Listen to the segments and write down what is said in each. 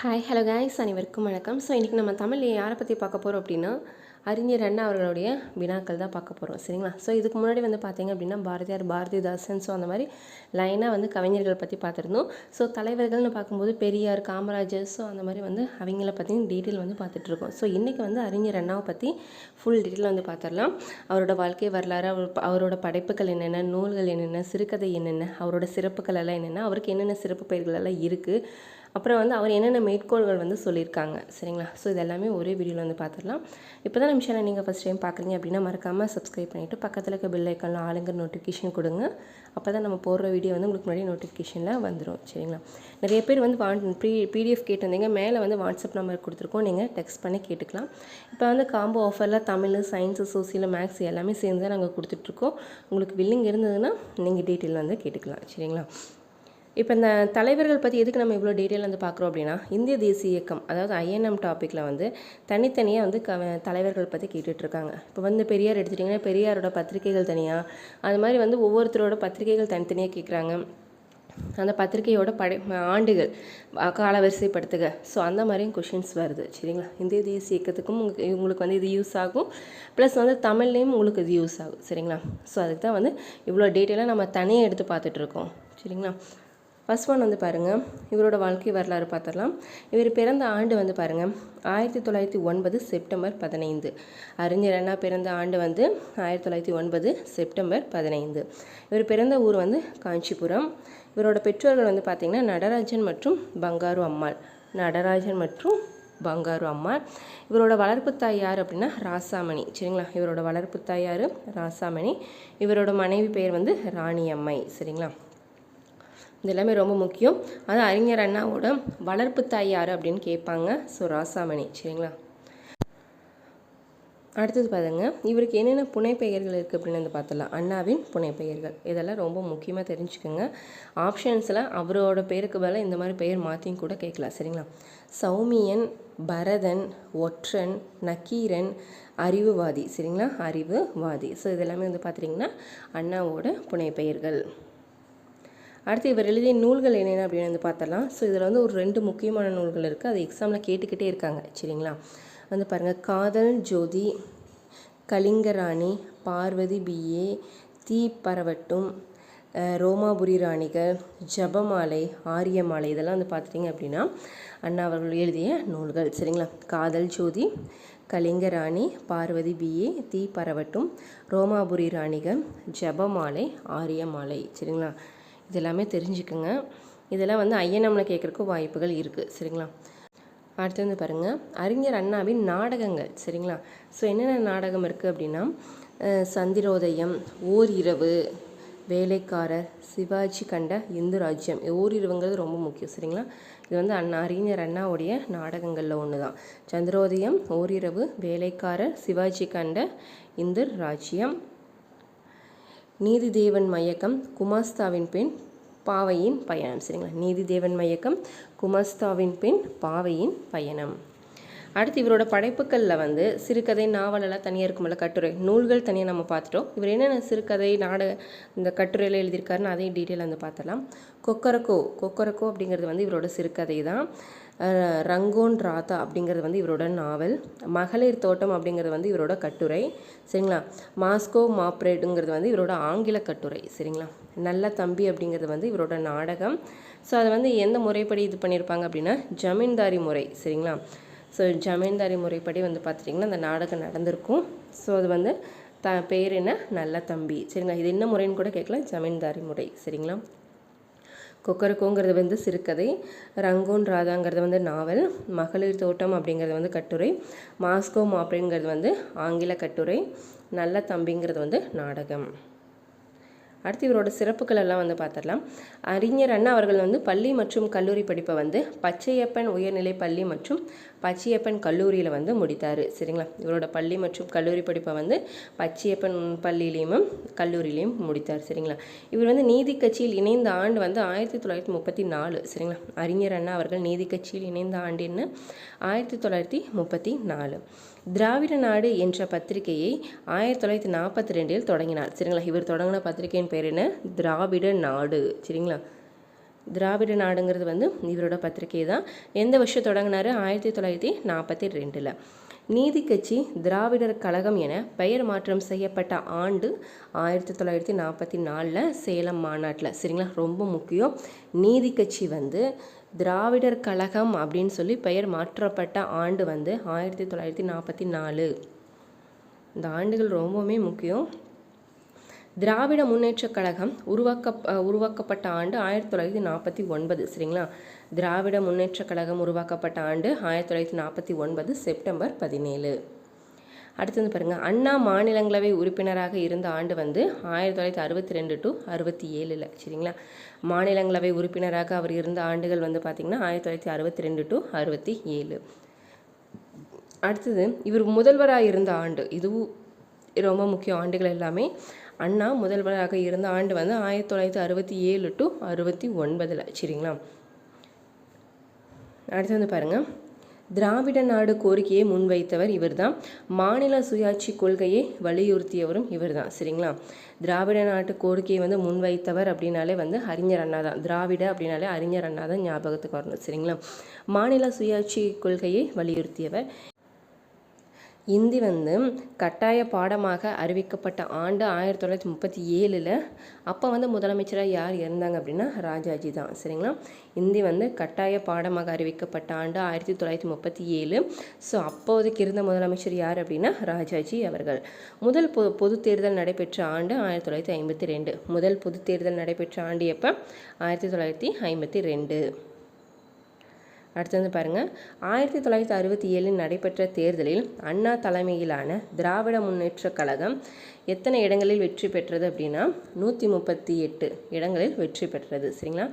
Hi hello guys அனைவருக்கும் வணக்கம். So இன்றைக்கி நம்ம தமிழில் யாரை பற்றி பார்க்க போகிறோம் அப்படின்னா அறிஞர் அண்ணா அவர்களுடைய வினாக்கள் தான் பார்க்க போகிறோம் சரிங்களா? ஸோ இதுக்கு முன்னாடி வந்து பார்த்தீங்க அப்படின்னா பாரதியார் பாரதிதாசன் ஸோ அந்த மாதிரி லைனாக வந்து கவிஞர்கள் பற்றி பார்த்துருந்தோம். ஸோ தலைவர்கள்னு பார்க்கும்போது பெரியார் காமராஜர் ஸோ அந்த மாதிரி வந்து அவங்கள பற்றி டீட்டெயில் வந்து பார்த்துட்ருக்கோம். ஸோ இன்றைக்கி வந்து அறிஞர் அண்ணாவை பற்றி ஃபுல் டீட்டெயில் வந்து பார்த்துடலாம். அவரோட வாழ்க்கை வரலாறு அவர் அவரோட படைப்புகள் என்னென்ன நூல்கள் என்னென்ன சிறுகதை என்னென்ன அவரோட சிறப்புகள் எல்லாம் என்னென்ன அவருக்கு என்னென்ன சிறப்பு பெயர்கள் எல்லாம் இருக்குது அப்புறம் வந்து அவர் என்னென்ன மேற்கோள்கள் வந்து சொல்லியிருக்காங்க. சரிங்களா? ஸோ இது எல்லாமே ஒரே வீடியோவில் வந்து பார்த்துடலாம் இப்போ தான் நம்ம சேனல் நீங்கள் ஃபஸ்ட் டைம் பார்க்குறீங்க அப்படின்னா மறக்காமல் சப்ஸ்கிரைப் பண்ணிவிட்டு பக்கத்தில் இருக்க பெல் ஐக்கானில் ஆளுங்கிற நோட்டிஃபிகேஷன் கொடுங்க. அப்போ தான் நம்ம போடுற வீடியோ வந்து உங்களுக்கு முன்னாடி நோட்டிஃபிகேஷனில் வந்துடும் சரிங்களா? நிறைய பேர் வந்து வான் ப்ரீ பிடிஎஃப் கேட்டிருந்தீங்க. மேலே வந்து வாட்ஸ்அப் நம்பர் கொடுத்துருக்கோம். நீங்கள் டெக்ஸ்ட் பண்ணி கேட்டுக்கலாம். இப்போ வந்து காம்போ ஆஃபரில் தமிழ் சயின்ஸு சோசியல் மேக்ஸ் எல்லாமே சேர்ந்து தான் நாங்கள் கொடுத்துட்ருக்கோம் உங்களுக்கு வில்லிங் இருந்ததுன்னா நீங்கள் டீட்டெயில் வந்து கேட்டுக்கலாம். சரிங்களா? இப்போ இந்த தலைவர்கள் பற்றி எதுக்கு நம்ம இவ்வளோ டீட்டெயில் வந்து பார்க்குறோம் அப்படின்னா இந்திய தேசிய இயக்கம் அதாவது ஐஎன்எம் டாப்பிக்கில் வந்து தனித்தனியாக வந்து க தலைவர்கள் பற்றி கேட்டுட்ருக்காங்க இப்போ வந்து பெரியார் எடுத்துட்டிங்கன்னா பெரியாரோட பத்திரிகைகள் தனியாக அது மாதிரி வந்து ஒவ்வொருத்தரோட பத்திரிகைகள் தனித்தனியாக கேட்குறாங்க அந்த பத்திரிகையோட படை ஆண்டுகள் காலவரிசைப்படுத்துக. ஸோ அந்த மாதிரியும் கொஷின்ஸ் வருது. சரிங்களா? இந்திய தேசிய இயக்கத்துக்கும் உங்களுக்கு உங்களுக்கு வந்து இது யூஸ் ஆகும். ப்ளஸ் வந்து தமிழ்லேயும் உங்களுக்கு இது யூஸ் ஆகும். சரிங்களா? ஸோ அதுக்கு தான் வந்து இவ்வளோ டீட்டெயிலாக நம்ம தனியாக எடுத்து பார்த்துட்ருக்கோம் சரிங்களா? ஃபஸ்ட் ஒன் வந்து பாருங்கள் இவரோட வாழ்க்கை வரலாறு பார்த்துடலாம். இவர் பிறந்த ஆண்டு வந்து பாருங்கள் ஆயிரத்தி தொள்ளாயிரத்தி ஒன்பது செப்டம்பர் பதினைந்து. அறிஞர் அண்ணா பிறந்த ஆண்டு வந்து ஆயிரத்தி தொள்ளாயிரத்தி ஒன்பது செப்டம்பர் பதினைந்து. இவர் பிறந்த ஊர் வந்து காஞ்சிபுரம். இவரோட பெற்றோர்கள் வந்து பார்த்திங்கன்னா நடராஜன் மற்றும் பங்காரு அம்மாள். நடராஜன் மற்றும் பங்காரு அம்மாள். இவரோட வளர்ப்பு தாய் யார் அப்படின்னா ராசாமணி. சரிங்களா? இவரோட வளர்ப்பு தாய் யார்? ராசாமணி. இவரோட மனைவி பெயர் வந்து ராணி அம்மை சரிங்களா? இது எல்லாமே ரொம்ப முக்கியம். அது அறிஞர் அண்ணாவோட வளர்ப்பு தாய் யார் அப்படின்னு கேட்பாங்க. ஸோ ராசாமணி. சரிங்களா? அடுத்தது பாருங்க. இவருக்கு என்னென்ன புனைப்பெயர்கள் இருக்குது அப்படின்னு வந்து பார்த்தலாம் அண்ணாவின் புனைப்பெயர்கள். இதெல்லாம் ரொம்ப முக்கியமாக தெரிஞ்சுக்கோங்க. ஆப்ஷன்ஸில் அவரோட பேருக்கு பதிலாக இந்த மாதிரி பெயர் மாற்றியும் கூட கேட்கலாம். சரிங்களா? சௌமியன் பரதன் ஒற்றன் நக்கீரன் அறிவுவாதி. சரிங்களா? அறிவுவாதி. ஸோ இதெல்லாமே வந்து பார்த்துட்டிங்கன்னா அண்ணாவோட புனைப்பெயர்கள். அடுத்து இவர் எழுதிய நூல்கள் என்னென்ன அப்படின்னு வந்து பார்த்தலாம் ஸோ இதில் வந்து ஒரு ரெண்டு முக்கியமான நூல்கள் இருக்குது அது எக்ஸாமில் கேட்டுக்கிட்டே இருக்காங்க சரிங்களா? வந்து பாருங்கள் காதல் ஜோதி கலிங்கராணி பார்வதி பிஏ தீ பரவட்டும் ரோமாபுரி ராணிகள் ஜபமாலை ஆரியமாலை இதெல்லாம் வந்து பார்த்துட்டிங்க அப்படின்னா அண்ணா அவர்கள் எழுதிய நூல்கள் சரிங்களா? காதல் ஜோதி கலிங்கராணி பார்வதி பிஏ தீ பரவட்டும் ரோமாபுரி ராணிகள் ஜபமாலை ஆரியமாலை சரிங்களா? இது எல்லாமே தெரிஞ்சுக்கோங்க. இதெல்லாம் வந்து ஐஎன்எம்மில் கேட்குறக்கு வாய்ப்புகள் இருக்குது சரிங்களா? அடுத்து வந்து பாருங்கள் அறிஞர் அண்ணாவின் நாடகங்கள். சரிங்களா? ஸோ என்னென்ன நாடகம் இருக்குது அப்படின்னா சந்திரோதயம் ஓரிரவு வேலைக்காரர் சிவாஜி கண்ட இந்து ராஜ்யம் ஓரிரவுங்கிறது ரொம்ப முக்கியம். சரிங்களா? இது வந்து அண்ணா அறிஞர் அண்ணாவுடைய நாடகங்களில் ஒன்று தான் சந்திரோதயம் ஓரிரவு வேலைக்காரர் சிவாஜி கண்ட இந்து ராஜ்யம் நீதிதேவன் மயக்கம் குமாஸ்தாவின் பெண் பாவையின் பயணம். சரிங்களா? நீதிதேவன் மயக்கம் குமாஸ்தாவின் பெண் பாவையின் பயணம். அடுத்து இவரோட படைப்புகளில் வந்து சிறுகதை நாவலெல்லாம் தனியாக இருக்குமில்ல கட்டுரை. நூல்கள் தனியாக நம்ம பார்த்துட்டோம். இவர் என்னென்ன சிறுகதை நாட இந்த கட்டுரையில் எழுதியிருக்காருன்னு அதையும் டீட்டெயில் வந்து பார்த்தலாம் கொக்கரக்கோ கொக்கரக்கோ அப்படிங்கிறது வந்து இவரோட சிறுகதை தான். ரங்கோன் ராதா அப்படிங்கிறது வந்து இவரோட நாவல். மகளிர் தோட்டம் அப்படிங்கிறது வந்து இவரோட கட்டுரை. சரிங்களா? மாஸ்கோ மாப்ரேட்டுங்கிறது வந்து இவரோட ஆங்கில கட்டுரை. சரிங்களா? நல்ல தம்பி அப்படிங்கிறது வந்து இவரோட நாடகம். ஸோ அதை வந்து எந்த முறைப்படி இது பண்ணியிருப்பாங்க அப்படின்னா ஜமீன்தாரி முறை. சரிங்களா? ஸோ ஜமீன்தாரி முறைப்படி வந்து பார்த்துட்டிங்கன்னா அந்த நாடகம் நடந்திருக்கும். ஸோ அது வந்து த பேர் என்ன? நல்ல தம்பி. சரிங்களா? இது என்ன முறைன்னு கூட கேட்கலாம். ஜமீன்தாரி முறை. சரிங்களா? கொக்கரக்கோங்கிறது வந்து சிறுகதை ரங்கோன் ராதாங்கிறது வந்து நாவல் மகளிர் தோட்டம் அப்படிங்கிறது வந்து கட்டுரை மாஸ்கோ மாப்ரேங்கிறது வந்து ஆங்கில கட்டுரை நல்ல தம்பிங்கிறது வந்து நாடகம். அடுத்து இவரோட சிறப்புகள் எல்லாம் வந்து பார்த்துடலாம். அறிஞர் அண்ணா அவர்கள் வந்து பள்ளி மற்றும் கல்லூரி படிப்பை வந்து பச்சையப்பன் உயர்நிலை பள்ளி மற்றும் பச்சையப்பன் கல்லூரியில் வந்து முடித்தார். சரிங்களா? இவரோட பள்ளி மற்றும் கல்லூரி படிப்பை வந்து பச்சையப்பன் பள்ளியிலையும் கல்லூரியிலையும் முடித்தார். சரிங்களா? இவர் வந்து நீதி கட்சியில் இணைந்த ஆண்டு வந்து ஆயிரத்தி தொள்ளாயிரத்தி முப்பத்தி நாலு. சரிங்களா? அறிஞர் அண்ணா அவர்கள் நீதி கட்சியில் இணைந்த ஆண்டு என்ன? ஆயிரத்தி தொள்ளாயிரத்தி முப்பத்தி நாலு. திராவிட நாடு என்ற பத்திரிகையை ஆயிரத்தி தொள்ளாயிரத்தி நாற்பத்தி ரெண்டில் தொடங்கினார். சரிங்களா? இவர் தொடங்கின பத்திரிகையின் பேர் என்ன? திராவிட நாடு. சரிங்களா? திராவிட நாடுங்கிறது வந்து இவரோட பத்திரிகை தான். எந்த வருஷம் தொடங்கினாரு? ஆயிரத்தி தொள்ளாயிரத்தி நாற்பத்தி ரெண்டில் நீதி கட்சி திராவிடர் கழகம் என பெயர் மாற்றம் செய்யப்பட்ட ஆண்டு ஆயிரத்தி தொள்ளாயிரத்தி நாற்பத்தி நாலில் சேலம் மாநாட்டில். சரிங்களா? ரொம்ப முக்கியம். நீதி கட்சி வந்து திராவிடர் கழகம் அப்படின்னு சொல்லி பெயர் மாற்றப்பட்ட ஆண்டு வந்து ஆயிரத்தி தொள்ளாயிரத்தி நாற்பத்தி நாலு. இந்த ஆண்டுகள் ரொம்பவுமே முக்கியம். திராவிட முன்னேற்றக் கழகம் உருவாக்க உருவாக்கப்பட்ட ஆண்டு ஆயிரத்தி தொள்ளாயிரத்தி நாற்பத்தி ஒன்பது சரிங்களா? திராவிட முன்னேற்றக் கழகம் உருவாக்கப்பட்ட ஆண்டு ஆயிரத்தி தொள்ளாயிரத்தி நாற்பத்தி ஒன்பது செப்டம்பர் பதினேழு. அடுத்து வந்து பாருங்கள் அண்ணா மாநிலங்களவை உறுப்பினராக இருந்த ஆண்டு வந்து ஆயிரத்தி தொள்ளாயிரத்தி அறுபத்தி ரெண்டு டு அறுபத்தி ஏழில் சரிங்களா? மாநிலங்களவை உறுப்பினராக அவர் இருந்த ஆண்டுகள் வந்து பார்த்திங்கன்னா ஆயிரத்தி தொள்ளாயிரத்தி அறுபத்தி ரெண்டு டு அறுபத்தி ஏழு. அடுத்தது இவர் முதல்வராக இருந்த ஆண்டு இதுவும் ரொம்ப முக்கிய ஆண்டுகள் எல்லாமே. அண்ணா முதல்வராக இருந்த ஆண்டு வந்து ஆயிரத்தி தொள்ளாயிரத்தி அறுபத்தி ஏழு டு அறுபத்தி ஒன்பதில் சரிங்களா? அடுத்து வந்து பாருங்கள் திராவிட நாடு கோரிக்கையை முன்வைத்தவர் இவர்தான். மாநில சுயாட்சி கொள்கையை வலியுறுத்தியவரும் இவர்தான். சரிங்களா? திராவிட நாட்டு கோரிக்கையை வந்து முன்வைத்தவர் அப்படின்னாலே வந்து அறிஞர் அண்ணா தான் திராவிட அப்படின்னாலே அறிஞர் அண்ணா தான் ஞாபகத்துக்கு வரணும். சரிங்களா? மாநில சுயாட்சி கொள்கையை வலியுறுத்தியவர் இந்தி வந்து கட்டாய பாடமாக அறிவிக்கப்பட்ட ஆண்டு ஆயிரத்தி தொள்ளாயிரத்தி முப்பத்தி ஏழில் அப்போ வந்து முதலமைச்சராக யார் இருந்தாங்க அப்படின்னா ராஜாஜி தான். சரிங்களா? இந்தி வந்து கட்டாய பாடமாக அறிவிக்கப்பட்ட ஆண்டு ஆயிரத்தி தொள்ளாயிரத்தி முப்பத்தி ஏழு. ஸோ அப்போதைக்கு இருந்த முதலமைச்சர் யார் அப்படின்னா ராஜாஜி அவர்கள். முதல் பொ பொது தேர்தல் நடைபெற்ற ஆண்டு ஆயிரத்தி தொள்ளாயிரத்தி ஐம்பத்தி ரெண்டு. முதல் பொது தேர்தல் நடைபெற்ற ஆண்டு எப்போ? ஆயிரத்தி தொள்ளாயிரத்தி ஐம்பத்தி ரெண்டு. அடுத்து வந்து பாருங்கள் ஆயிரத்தி தொள்ளாயிரத்தி அறுபத்தி ஏழில் நடைபெற்ற தேர்தலில் அண்ணா தலைமையிலான திராவிட முன்னேற்ற கழகம் எத்தனை இடங்களில் வெற்றி பெற்றது அப்படின்னா நூற்றி முப்பத்தி எட்டு இடங்களில் வெற்றி பெற்றது. சரிங்களா?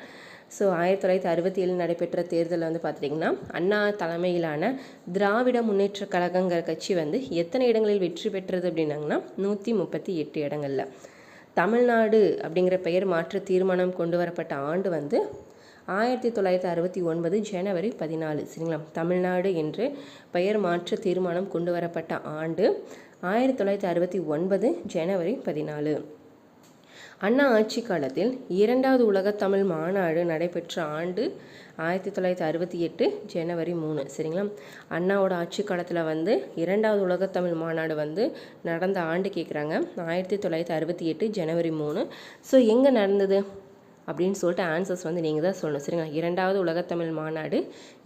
ஸோ ஆயிரத்தி தொள்ளாயிரத்தி அறுபத்தி ஏழில் நடைபெற்ற தேர்தலில் வந்து பார்த்திங்கன்னா அண்ணா தலைமையிலான திராவிட முன்னேற்ற கழகங்கிற கட்சி வந்து எத்தனை இடங்களில் வெற்றி பெற்றது அப்படின்னாங்கன்னா நூற்றி முப்பத்தி எட்டு இடங்களில். தமிழ்நாடு அப்படிங்கிற பெயர் மாற்ற தீர்மானம் கொண்டு வரப்பட்ட ஆண்டு வந்து ஆயிரத்தி தொள்ளாயிரத்தி அறுபத்தி ஒன்பது ஜனவரி பதினாலு சரிங்களா? தமிழ்நாடு என்று பெயர் மாற்ற தீர்மானம் கொண்டு வரப்பட்ட ஆண்டு ஆயிரத்தி தொள்ளாயிரத்தி அறுபத்தி ஒன்பது ஜனவரி பதினாலு. அண்ணா ஆட்சி காலத்தில் இரண்டாவது உலக தமிழ் மாநாடு நடைபெற்ற ஆண்டு ஆயிரத்தி தொள்ளாயிரத்தி அறுபத்தி எட்டு ஜனவரி மூணு சரிங்களா? அண்ணாவோட ஆட்சி காலத்தில் வந்து இரண்டாவது உலகத்தமிழ் மாநாடு வந்து நடந்த ஆண்டு கேட்குறாங்க ஆயிரத்தி தொள்ளாயிரத்தி அறுபத்தி எட்டு ஜனவரி மூணு. ஸோ எங்கே நடந்தது? அப்படின்னு சொல்லிட்டு ஆன்சர்ஸ் வந்து நீங்கள் தான் சொல்லணும். சரிங்களா? இரண்டாவது உலகத்தமிழ் மாநாடு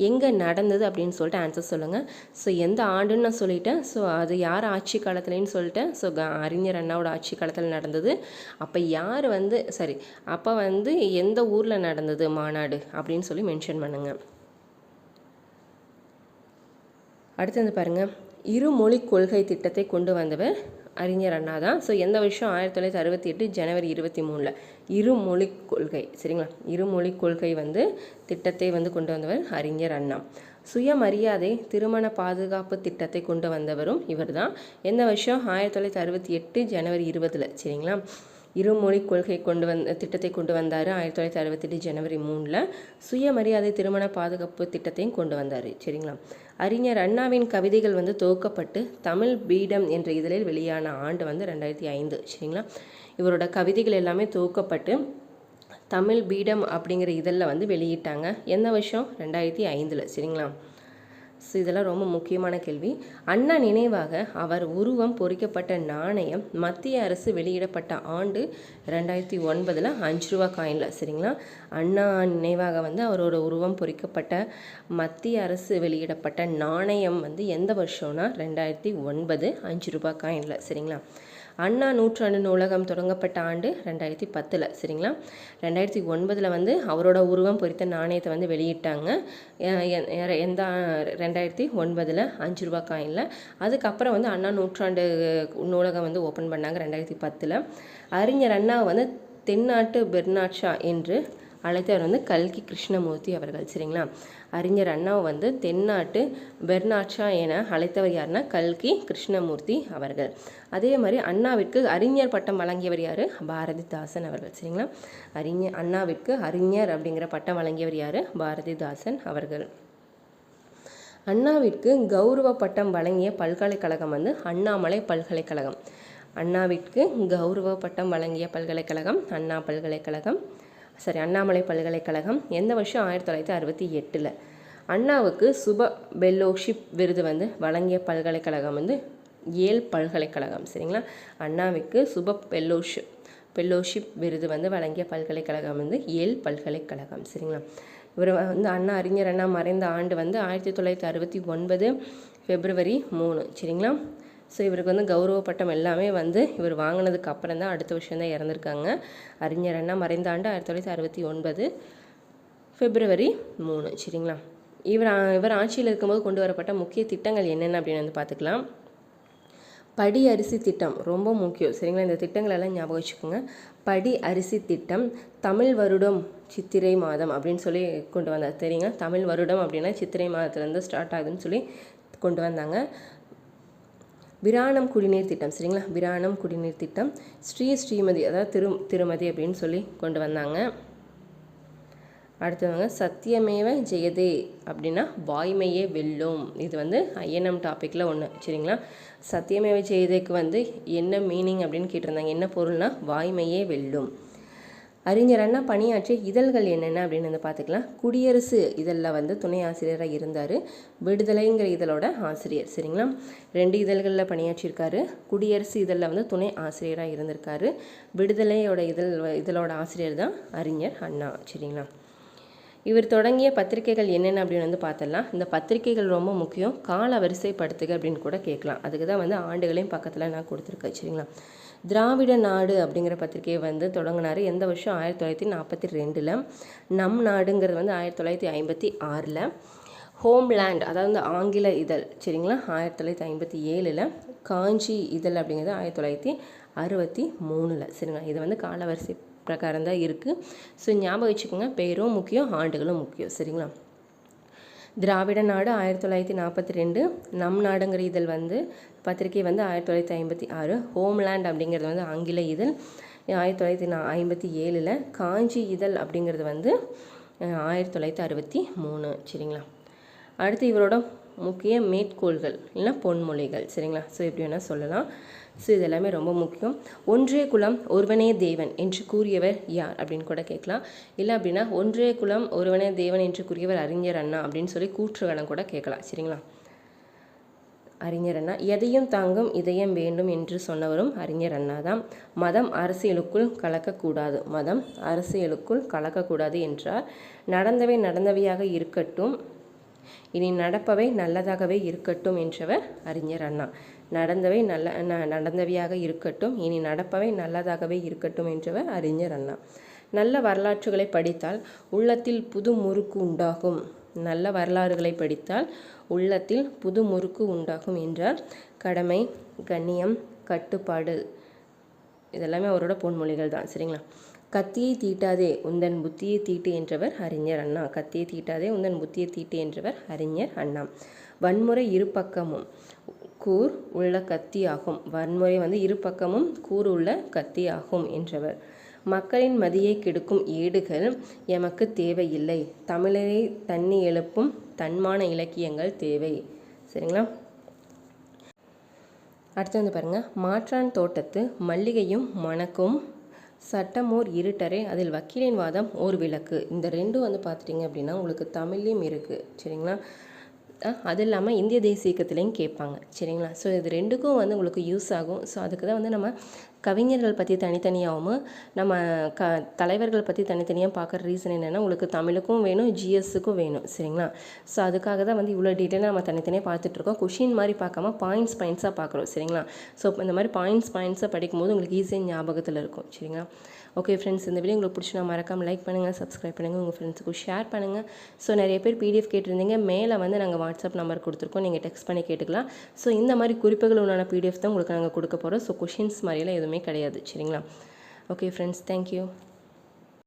எங்கே நடந்தது அப்படின்னு சொல்லிட்டு ஆன்சர் சொல்லுங்கள் ஸோ எந்த ஆண்டுன்னு நான் சொல்லிட்டேன். ஸோ அது யார் ஆட்சி காலத்துலேன்னு சொல்லிட்டேன். ஸோ அறிஞர் அண்ணாவோட ஆட்சி காலத்தில் நடந்தது. அப்போ யார் வந்து சரி அப்போ வந்து எந்த ஊரில் நடந்தது மாநாடு அப்படின்னு சொல்லி மென்ஷன் பண்ணுங்கள் அடுத்து வந்து பாருங்கள் இருமொழி கொள்கை திட்டத்தை கொண்டு வந்தவர் அறிஞர் அண்ணா தான். ஸோ எந்த வருஷம் ஆயிரத்தி தொள்ளாயிரத்தி அறுபத்தி எட்டு ஜனவரி இருபத்தி மூணில்? இருமொழி கொள்கை சரிங்களா? இருமொழி கொள்கை வந்து திட்டத்தை வந்து கொண்டு வந்தவர் அறிஞர் அண்ணா. சுயமரியாதை திருமண பாதுகாப்பு திட்டத்தை கொண்டு வந்தவரும் இவர் தான். எந்த வருஷம்? ஆயிரத்தி தொள்ளாயிரத்தி அறுபத்தி எட்டு ஜனவரி இருபதில் சரிங்களா? இருமொழி கொள்கை கொண்டு வந்த திட்டத்தை கொண்டு வந்தார் ஆயிரத்தி தொள்ளாயிரத்தி அறுபத்தெட்டு ஜனவரி மூணில். சுயமரியாதை திருமண பாதுகாப்பு திட்டத்தையும் கொண்டு வந்தார் சரிங்களா? அறிஞர் அண்ணாவின் கவிதைகள் வந்து துவக்கப்பட்டு தமிழ் பீடம் என்ற இதழில் வெளியான ஆண்டு வந்து ரெண்டாயிரத்தி ஐந்து சரிங்களா? இவரோட கவிதைகள் எல்லாமே துவக்கப்பட்டு தமிழ் பீடம் அப்படிங்கிற இதழில் வந்து வெளியிட்டாங்க. எந்த வருஷம்? ரெண்டாயிரத்தி ஐந்தில் சரிங்களா? ஸோ இதெல்லாம் ரொம்ப முக்கியமான கேள்வி. அண்ணா நினைவாக அவர் உருவம் பொறிக்கப்பட்ட நாணயம் மத்திய அரசு வெளியிடப்பட்ட ஆண்டு ரெண்டாயிரத்தி ஒன்பதில் அஞ்சு ரூபா காயினில் சரிங்களா? அண்ணா நினைவாக வந்து அவரோட உருவம் பொறிக்கப்பட்ட மத்திய அரசு வெளியிடப்பட்ட நாணயம் வந்து எந்த வருஷம்னா ரெண்டாயிரத்தி ஒன்பது அஞ்சு ரூபா காயினில் சரிங்களா? அண்ணா நூற்றாண்டு நூலகம் தொடங்கப்பட்ட ஆண்டு ரெண்டாயிரத்தி பத்தில் சரிங்களா? ரெண்டாயிரத்தி ஒன்பதில் வந்து அவரோட உருவம் பொறித்த நாணயத்தை வந்து வெளியிட்டாங்க. எந்த ரெண்டாயிரத்தி ஒன்பதில் அஞ்சு ரூபா காயினில். அதுக்கப்புறம் வந்து அண்ணா நூற்றாண்டு நூலகம் வந்து ஓப்பன் பண்ணாங்க ரெண்டாயிரத்தி பத்தில். அறிஞர் அண்ணா வந்து தென்னாட்டு பெர்னாட்ஷா என்று அழைத்தவர் வந்து கல்கி கிருஷ்ணமூர்த்தி அவர்கள் சரிங்களா? அறிஞர் அண்ணாவை வந்து தென்னாட்டு பெர்னாட்சா என அழைத்தவர் யாருன்னா கல்கி கிருஷ்ணமூர்த்தி அவர்கள். அதே மாதிரி அண்ணாவிற்கு அறிஞர் பட்டம் வழங்கியவர் யார்? பாரதிதாசன் அவர்கள் சரிங்களா? அறிஞர் அண்ணாவிற்கு அறிஞர் அப்படிங்கிற பட்டம் வழங்கியவர் யார்? பாரதிதாசன் அவர்கள். அண்ணாவிற்கு கௌரவ பட்டம் வழங்கிய பல்கலைக்கழகம் வந்து அண்ணாமலை பல்கலைக்கழகம். அண்ணாவிற்கு கௌரவ பட்டம் வழங்கிய பல்கலைக்கழகம் அண்ணா பல்கலைக்கழகம். சரி அண்ணாமலை பல்கலைக்கழகம் எந்த வருஷம் ஆயிரத்தி தொள்ளாயிரத்தி அறுபத்தி எட்டில்? அண்ணாவுக்கு சுப பெல்லோஷிப் விருது வந்து வழங்கிய பல்கலைக்கழகம் வந்து ஏல் பல்கலைக்கழகம் சரிங்களா? அண்ணாவுக்கு சுப பெல்லோஷிப் பெல்லோஷிப் விருது வந்து வழங்கிய பல்கலைக்கழகம் வந்து ஏல் பல்கலைக்கழகம் சரிங்களா? இவர் வந்து அண்ணா அறிஞர் அண்ணா மறைந்த ஆண்டு வந்து ஆயிரத்தி தொள்ளாயிரத்தி அறுபத்தி ஒன்பது பிப்ரவரி மூணு சரிங்களா? ஸோ இவருக்கு வந்து கௌரவ பட்டம் எல்லாமே வந்து இவர் வாங்கினதுக்கு அப்புறம் தான் அடுத்த வருஷம் தான் இறந்துருக்காங்க. அறிஞர் அண்ணா மறைந்த ஆண்டு ஆயிரத்தி தொள்ளாயிரத்தி அறுபத்தி ஒன்பது பிப்ரவரி மூணு சரிங்களா? இவர் இவர் ஆட்சியில் இருக்கும்போது கொண்டு வரப்பட்ட முக்கிய திட்டங்கள் என்னென்ன அப்படின்னு வந்து பார்த்துக்கலாம். படி அரிசி திட்டம் ரொம்ப முக்கியம் சரிங்களா? இந்த திட்டங்கள் எல்லாம் ஞாபகம் வச்சுக்கோங்க. படி அரிசி திட்டம் தமிழ் வருடம் சித்திரை மாதம் அப்படின்னு சொல்லி கொண்டு வந்தார் சரிங்க தமிழ் வருடம் அப்படின்னா சித்திரை மாதத்துலேருந்து ஸ்டார்ட் ஆகுதுன்னு சொல்லி கொண்டு வந்தாங்க. விராணம் குடிநீர் திட்டம் சரிங்களா? விராணம் குடிநீர் திட்டம் ஸ்ரீ ஸ்ரீமதி அதாவது திரு திருமதி அப்படின்னு சொல்லி கொண்டு வந்தாங்க. அடுத்தவங்க சத்தியமேவ ஜெயதே அப்படின்னா வாய்மையே வெல்லும். இது வந்து ஐஎன்எம் டாப்பிக்கில் ஒன்று சரிங்களா? சத்தியமேவ ஜெயதேக்கு வந்து என்ன மீனிங் அப்படின்னு கேட்டிருந்தாங்க. என்ன பொருள்னா வாய்மையே வெல்லும். அறிஞர் அண்ணா பணியாற்றிய இதழ்கள் என்னென்ன அப்படின்னு வந்து பார்த்துக்கலாம். குடியரசு இதழில் வந்து துணை ஆசிரியராக இருந்தார். விடுதலைங்கிற இதழோட ஆசிரியர் சரிங்களா? ரெண்டு இதழ்களில் பணியாற்றியிருக்காரு. குடியரசு இதழில் வந்து துணை ஆசிரியராக இருந்திருக்காரு. விடுதலையோட இதழ் இதழோட ஆசிரியர் தான் அறிஞர் அண்ணா சரிங்களா? இவர் தொடங்கிய பத்திரிகைகள் என்னென்ன அப்படின்னு வந்து பார்த்தலாம் இந்த பத்திரிகைகள் ரொம்ப முக்கியம். கால வரிசைப்படுத்துக அப்படின்னு கூட கேட்கலாம். அதுக்கு தான் வந்து ஆண்டுகளையும் பக்கத்தில் நான் கொடுத்துருக்கேன் சரிங்களா? திராவிட நாடு அப்படிங்கிற பத்திரிகையை வந்து தொடங்கினார். எந்த வருஷம்? ஆயிரத்தி தொள்ளாயிரத்தி நாற்பத்தி ரெண்டில். நம் நாடுங்கிறது வந்து ஆயிரத்தி தொள்ளாயிரத்தி ஐம்பத்தி ஆறில். ஹோம்லேண்ட் அதாவது ஆங்கில இதழ் சரிங்களா? ஆயிரத்தி தொள்ளாயிரத்தி ஐம்பத்தி ஏழில். காஞ்சி இதழ் அப்படிங்கிறது ஆயிரத்தி தொள்ளாயிரத்தி அறுபத்தி மூணில். சரிங்களா? இது வந்து காலவரிசை பிரகாரம் தான் இருக்குது ஸோ ஞாபகம் வச்சுக்கோங்க. பேரும் முக்கியம் ஆண்டுகளும் முக்கியம் சரிங்களா? திராவிட நாடு ஆயிரத்தி தொள்ளாயிரத்தி நாற்பத்தி ரெண்டு. நம் நாடுங்கிற இதழ் வந்து பத்திரிகை வந்து ஆயிரத்தி தொள்ளாயிரத்தி ஐம்பத்தி ஆறு ஹோம்லேண்ட் அப்படிங்கிறது வந்து ஆங்கில இதழ். ஆயிரத்தி தொள்ளாயிரத்தி நா ஐம்பத்தி ஏழில் காஞ்சி இதழ் அப்படிங்கிறது வந்து ஆயிரத்தி தொள்ளாயிரத்தி அறுபத்தி மூணு சரிங்களா? அடுத்து இவரோட முக்கிய மேற்கோள்கள் இல்லைன்னா பொன்மொழிகள் சரிங்களா? ஸோ எப்படி வேணால் சொல்லலாம். ஸோ இது எல்லாமே ரொம்ப முக்கியம். ஒன்றே குலம் ஒருவனே தேவன் என்று கூறியவர் யார் அப்படின்னு கூட கேட்கலாம். இல்லை அப்படின்னா ஒன்றே குலம் ஒருவனே தேவன் என்று கூறியவர் அறிஞர் அண்ணா அப்படின்னு சொல்லி கூற்றுகளும் கூட கேட்கலாம் சரிங்களா? அறிஞர் அண்ணா. எதையும் தாங்கும் இதயம் வேண்டும் என்று சொன்னவரும் அறிஞர் அண்ணா தான் மதம் அரசியலுக்குள் கலக்கக்கூடாது. மதம் அரசியலுக்குள் கலக்கக்கூடாது என்றார். நடந்தவை நடந்தவையாக இருக்கட்டும். இனி நடப்பவை நல்லதாகவே இருக்கட்டும் என்றவர் அறிஞர் அண்ணா. நடந்தவை நல்ல ந- நடந்தவையாக இருக்கட்டும். இனி நடப்பவை நல்லதாகவே இருக்கட்டும் என்றவர் அறிஞர் அண்ணா. நல்ல வரலாற்றுகளை படித்தால் உள்ளத்தில் புது முறுக்கு உண்டாகும். நல்ல வரலாறுகளை படித்தால் உள்ளத்தில் புது முறுக்கு உண்டாகும் என்றார். கடமை கண்ணியம் கட்டுப்பாடு. இதெல்லாமே அவரோட பொன்மொழிகள் தான் சரிங்களா? கத்தியை தீட்டாதே உந்தன் புத்தியை தீட்டு என்றவர் அறிஞர் அண்ணா. கத்தியை தீட்டாதே உந்தன் புத்தியை தீட்டு என்றவர் அறிஞர் அண்ணா. வன்முறை இரு பக்கமும் கூர் உள்ள கத்தி ஆகும் வன்முறை வந்து இருபக்கமும் கூர் உள்ள கத்தி ஆகும் என்றவர். மக்களின் மதியை கெடுக்கும் ஏடுகள் எமக்கு தேவையில்லை. தமிழரை தண்ணி எழுப்பும் தன்மான இலக்கியங்கள் தேவை. சரிங்களா? அடுத்து வந்து பாருங்கள் மாற்றான் தோட்டத்து மல்லிகையும் மணக்கும் சட்டமோர் இருட்டரை அதில் வக்கீலின் வாதம் ஓர் விளக்கு. இந்த ரெண்டும் வந்து பார்த்துட்டிங்க அப்படின்னா உங்களுக்கு தமிழ்லேயும் இருக்குது சரிங்களா? அது இல்லாமல் இந்திய தேசிய இயக்கத்துலேயும் கேட்பாங்க. சரிங்களா? ஸோ இது ரெண்டுக்கும் வந்து உங்களுக்கு யூஸ் ஆகும். ஸோ அதுக்கு தான் வந்து நம்ம கவிஞர்கள் பற்றி தனித்தனியாகவும் நம்ம க தலைவர்கள் பற்றி தனித்தனியாக பார்க்குற ரீசன் என்னென்னா உங்களுக்கு தமிழுக்கும் வேணும் ஜிஎஸ்ஸுக்கும் வேணும் சரிங்களா? ஸோ அதுக்காக தான் வந்து இவ்வளோ டீட்டெயிலாக நம்ம தனித்தனியாக பார்த்துட்ருக்கோம் கொஷின் மாதிரி பார்க்காம பாயிண்ட்ஸ் பாயிண்ட்ஸாக பார்க்குறோம் சரிங்களா? ஸோ இந்த மாதிரி பாயிண்ட்ஸ் பாயிண்ட்ஸாக படிக்கும்போது உங்களுக்கு ஈஸியாக ஞாபகத்தில் இருக்கும் சரிங்களா? ஓகே ஃப்ரெண்ட்ஸ் இந்த வீடியோ உங்களுக்கு பிடிச்சினா மறக்காமல் லைக் பண்ணுங்கள் சப்ஸ்கிரைப் பண்ணுங்கள் உங்கள் ஃப்ரெண்ட்ஸுக்கும் ஷேர் பண்ணுங்கள் ஸோ நிறைய பேர் பிடிஎஃப் கேட்டிருந்தீங்க மேலே வந்து நாங்கள் வாட்ஸ்அப் நம்பர் கொடுத்துருக்கோம் நீங்கள் டெக்ஸ்ட் பண்ணி கேட்டுக்கலாம். ஸோ இந்த மாதிரி குறிப்புகள் உண்டான பிடிஎஃப் தான் உங்களுக்கு நாங்கள் கொடுக்க போகிறோம் ஸோ கொஷின்ஸ் மாதிரியெல்லாம் எதுவுமே கிடையாது சரிங்களா? Okay friends thank you